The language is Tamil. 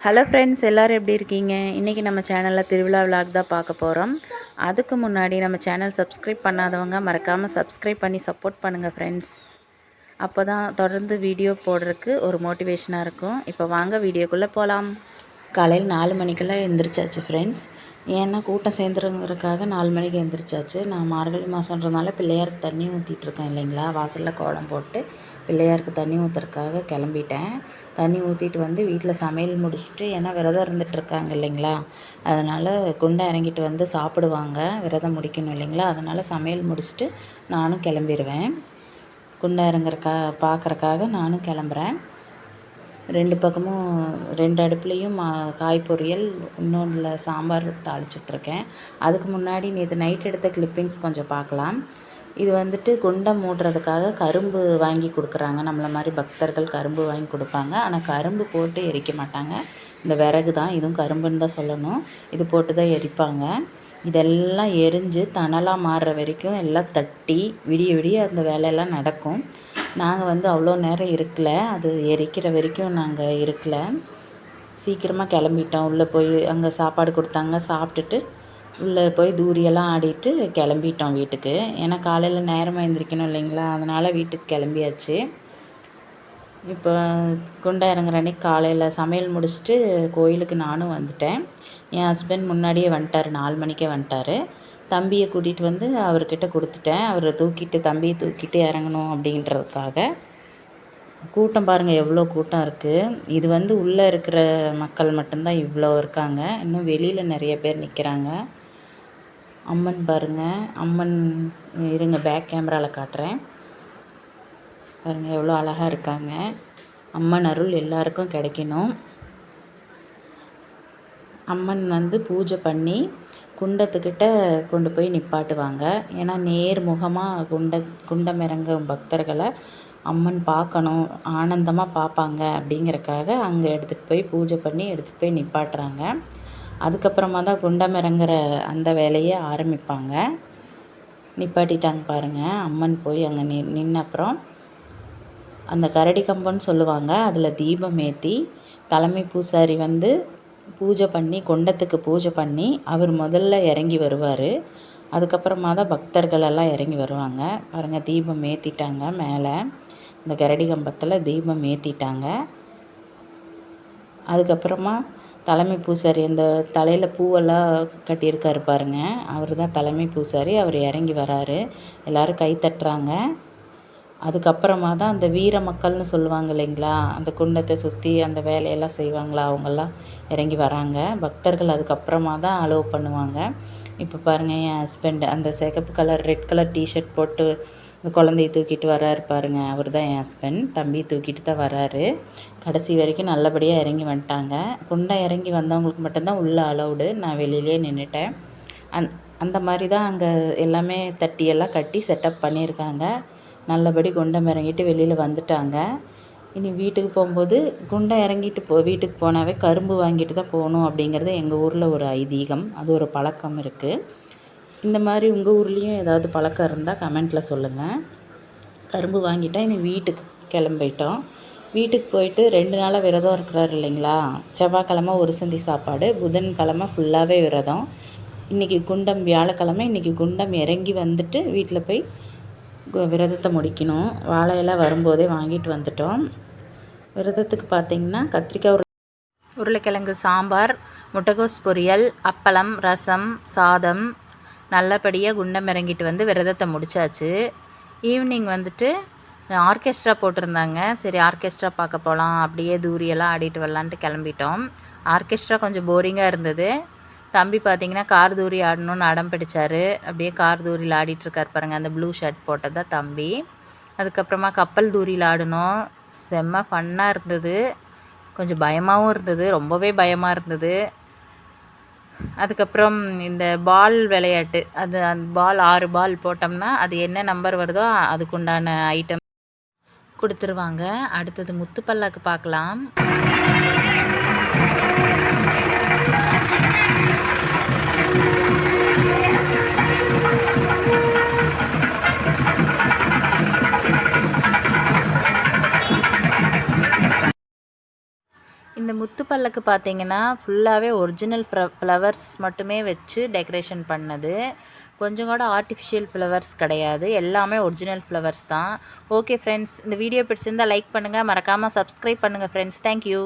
ஹலோ ஃப்ரெண்ட்ஸ் எல்லோரும் எப்படி இருக்கீங்க? இன்றைக்கி நம்ம சேனலில் திருவிழா விலாக் தான் பார்க்க போகிறோம் அதுக்கு முன்னாடி நம்ம சேனல் சப்ஸ்கிரைப் பண்ணாதவங்க மறக்காமல் சப்ஸ்கிரைப் பண்ணி சப்போர்ட் பண்ணுங்கள் ஃப்ரெண்ட்ஸ் அப்போ தான் தொடர்ந்து வீடியோ போடுறதுக்கு ஒரு மோட்டிவேஷனாக இருக்கும். இப்போ வாங்க வீடியோக்குள்ளே போகலாம் காலையில் நாலு மணிக்கெல்லாம் எழுந்திரிச்சாச்சு ஃப்ரெண்ட்ஸ் ஏன்னா கூட்டம் சேர்ந்துருங்கிறதுக்காக நாலு மணிக்கு எழுந்திரிச்சாச்சு நான் மார்கழி மாதன்றதுனால பிள்ளையாருக்கு தண்ணி ஊற்றிட்டுருக்கேன் இல்லைங்களா? வாசலில் கோலம் போட்டு. பிள்ளையாருக்கு தண்ணி ஊற்றுறதுக்காக கிளம்பிட்டேன். தண்ணி ஊற்றிட்டு வந்து வீட்டில் சமையல் முடிச்சுட்டு ஏன்னா விரதம் இருந்துகிட்ருக்காங்க இல்லைங்களா? அதனால் குண்டை இறங்கிட்டு வந்து சாப்பிடுவாங்க. விரதம் முடிக்கணும் இல்லைங்களா? அதனால் சமையல் முடிச்சுட்டு நானும் கிளம்பிடுவேன் குண்டை இறங்குறக்கா பார்க்குறக்காக நானும் கிளம்புறேன். ரெண்டு பக்கமும் ரெண்டு அடுப்புலேயும் மா காய் பொரியல் இன்னொன்றில் சாம்பார் தாளிச்சிட்ருக்கேன் அதுக்கு முன்னாடி நேற்று நைட் எடுத்த கிளிப்பிங்ஸ் கொஞ்சம் பார்க்கலாம். இது வந்துட்டு குண்டம் மூடுறதுக்காக கரும்பு வாங்கி கொடுக்குறாங்க. நம்மளை மாதிரி பக்தர்கள் கரும்பு வாங்கி கொடுப்பாங்க. ஆனால் கரும்பு போட்டு எரிக்க மாட்டாங்க. இந்த விறகு தான். இதுவும் கரும்புன்னு தான் சொல்லணும். இது போட்டு தான் எரிப்பாங்க. இதெல்லாம் எரிஞ்சு தணலாக மாறுற வரைக்கும் எல்லாம் தட்டி விடிய விடிய அந்த வேலையெல்லாம் நடக்கும். நாங்கள் வந்து அவ்வளோ நேரம் இருக்கல. அது எரிக்கிற வரைக்கும் நாங்கள் இருக்கல. சீக்கிரமாக கிளம்பிட்டோம். உள்ளே போய் அங்கே சாப்பாடு கொடுத்தாங்க. சாப்பிட்டுட்டு உள்ளே போய் தூரியெல்லாம் ஆடிட்டு கிளம்பிட்டோம் வீட்டுக்கு. ஏன்னா காலையில் நேரமாக எழுந்திரிக்கணும் இல்லைங்களா? அதனால் வீட்டுக்கு கிளம்பியாச்சு. இப்போ குண்டா இறங்குற அன்றைக்கி காலையில் சமையல் முடிச்சுட்டு கோயிலுக்கு நானும் வந்துட்டேன். என் ஹஸ்பண்ட் முன்னாடியே வந்துட்டார். நாலு மணிக்கே வந்துட்டார். தம்பியை கூட்டிகிட்டு வந்து அவர்கிட்ட கொடுத்துட்டேன். அவரை தூக்கிட்டு தம்பியை தூக்கிட்டு இறங்கணும் அப்படின்றதுக்காக. கூட்டம் பாருங்கள் எவ்வளோ கூட்டம் இருக்குது இது வந்து உள்ளே இருக்கிற மக்கள் மட்டும்தான் இவ்வளோ இருக்காங்க. இன்னும் வெளியில் நிறைய பேர் நிற்கிறாங்க அம்மன் பாருங்கள் அம்மன் இருங்க பேக் கேமராவில் காட்டுறேன். பாருங்கள் எவ்வளோ அழகாக இருக்காங்க. அம்மன் அருள் எல்லாருக்கும் கிடைக்கணும். அம்மன் வந்து பூஜை பண்ணி குண்டத்துக்கிட்ட கொண்டு போய் நிப்பாட்டுவாங்க. ஏன்னா நேர்முகமாக குண்ட குண்டம் இறங்கும் பக்தர்களை அம்மன் பார்க்கணும். ஆனந்தமாக பார்ப்பாங்க அப்படிங்கிறக்காக அங்கே எடுத்துகிட்டு போய் பூஜை பண்ணி எடுத்துகிட்டு போய் நிப்பாட்டுறாங்க. அதுக்கப்புறமா தான் குண்டம் இறங்குற அந்த வேலையை ஆரம்பிப்பாங்க. நிப்பாட்டிட்டாங்க பாருங்கள் அம்மன் போய் அங்கே நி நின்ன அப்புறம் அந்த கரடி கம்பம்னு சொல்லுவாங்க. அதில் தீபம் ஏற்றி தலைமை பூசாரி வந்து பூஜை பண்ணி குண்டத்துக்கு பூஜை பண்ணி அவர் முதல்ல இறங்கி வருவார். அதுக்கப்புறமா தான் பக்தர்கள் எல்லாம் இறங்கி வருவாங்க. பாருங்கள் தீபம் ஏற்றிட்டாங்க மேலே. இந்த கரடி கம்பத்தில் தீபம் ஏற்றிட்டாங்க அதுக்கப்புறமா தலைமை பூசாரி இந்த தலையில் பூவெல்லாம் கட்டியிருக்காரு பாருங்க. அவர் தான் தலைமை பூசாரி அவர் இறங்கி வராரு. எல்லோரும் கை தட்டுறாங்க. அதுக்கப்புறமா தான் அந்த வீர மக்கள்னு சொல்லுவாங்க இல்லைங்களா? அந்த குண்டத்தை சுற்றி அந்த வேலையெல்லாம் செய்வாங்களா? அவங்கெல்லாம் இறங்கி வராங்க. பக்தர்கள் அதுக்கப்புறமா தான் அலோவ் பண்ணுவாங்க. இப்போ பாருங்கள் என் ஹஸ்பண்ட் அந்த சிகப்பு கலர் ரெட் கலர் டிஷர்ட் போட்டு இந்த குழந்தைய தூக்கிட்டு வராரு பாருங்க. அவர் தான் என் ஹஸ்பண்ட் தம்பி தூக்கிட்டு தான் வராரு. கடைசி வரைக்கும் நல்லபடியாக இறங்கி வந்துட்டாங்க. குண்டா இறங்கி வந்தவங்களுக்கு மட்டும்தான் உள்ளே அலௌடு நான் வெளியிலே நின்றுட்டேன் அந் அந்த மாதிரி தான் அங்கே எல்லாமே தட்டியெல்லாம் கட்டி செட்டப் பண்ணியிருக்காங்க. நல்லபடி குண்டம் இறங்கிட்டு வெளியில் வந்துட்டாங்க. இனி வீட்டுக்கு போகும்போது குண்டம் இறங்கிட்டு போ வீட்டுக்கு போனாவே கரும்பு வாங்கிட்டு தான் போகணும் அப்படிங்கிறது எங்கள் ஊரில் ஒரு ஐதீகம். அது ஒரு பழக்கம் இருக்குது இந்த மாதிரி உங்கள் ஊர்லேயும் ஏதாவது பழக்கம் இருந்தால் கமெண்ட்டில் சொல்லுங்கள் கரும்பு வாங்கிட்டால் இனி வீட்டுக்கு கிளம்பிட்டோம். வீட்டுக்கு போயிட்டு ரெண்டு நாளாக விரதம் இருக்கிறார் இல்லைங்களா? செவ்வாய்க்கிழமை ஒரு சந்தி சாப்பாடு புதன்கிழமை ஃபுல்லாகவே விரதம். இன்றைக்கி குண்டம் வியாழக்கிழமை இன்றைக்கி குண்டம் இறங்கி வந்துட்டு வீட்டில் போய் விரதத்தை முடிக்கணும். வாழையெல்லாம் வரும்போதே வாங்கிட்டு வந்துட்டோம். விரதத்துக்கு பார்த்திங்கன்னா கத்திரிக்காய் உருளை உருளைக்கிழங்கு சாம்பார் முட்டைகோஸ் பொரியல் அப்பளம் ரசம் சாதம் நல்லபடியாக குண்டம் இறங்கிட்டு வந்து விரதத்தை முடித்தாச்சு ஈவினிங் வந்துட்டு ஆர்கெஸ்ட்ரா போட்டிருந்தாங்க. சரி ஆர்கெஸ்ட்ரா பார்க்க போகலாம் அப்படியே தூரியெல்லாம் ஆடிட்டு வரலான்ட்டு கிளம்பிட்டோம். ஆர்கெஸ்ட்ரா கொஞ்சம் போரிங்காக இருந்தது. தம்பி பார்த்தீங்கன்னா கார் தூரி ஆடணும்னு அடம் பிடிச்சார். அப்படியே கார் தூரியில் ஆடிட்டுருக்கார் பாருங்கள் அந்த ப்ளூ ஷர்ட் போட்டது தான் தம்பி. அதுக்கப்புறமா கப்பல் தூரியில் ஆடணும். செம்ம ஃபன்னாக இருந்தது. கொஞ்சம் பயமாகவும் இருந்தது. ரொம்பவே பயமாக இருந்தது. அதுக்கப்புறம் இந்த பால் விளையாட்டு அது அந்த பால் ஆறு பால் போட்டோம்னா அது என்ன நம்பர் வருதோ அதுக்குண்டான ஐட்டம் கொடுத்துருவாங்க. அடுத்தது முத்து பல்லாக்கு பார்க்கலாம். இந்த முத்து பல்லக்கு பார்த்தீங்கன்னா ஃபுல்லாகவே ஒரிஜினல் ஃப்ளவர்ஸ் மட்டுமே வச்சு டெக்கரேஷன் பண்ணது. கொஞ்சம் கூட ஆர்டிஃபிஷியல் ஃப்ளவர்ஸ் கிடையாது. எல்லாமே ஒரிஜினல் ஃப்ளவர்ஸ் தான். ஓகே ஃப்ரெண்ட்ஸ் இந்த வீடியோ பிடிச்சிருந்தா லைக் பண்ணுங்கள் மறக்காமல் சப்ஸ்கிரைப் பண்ணுங்கள் ஃப்ரெண்ட்ஸ் தேங்க்யூ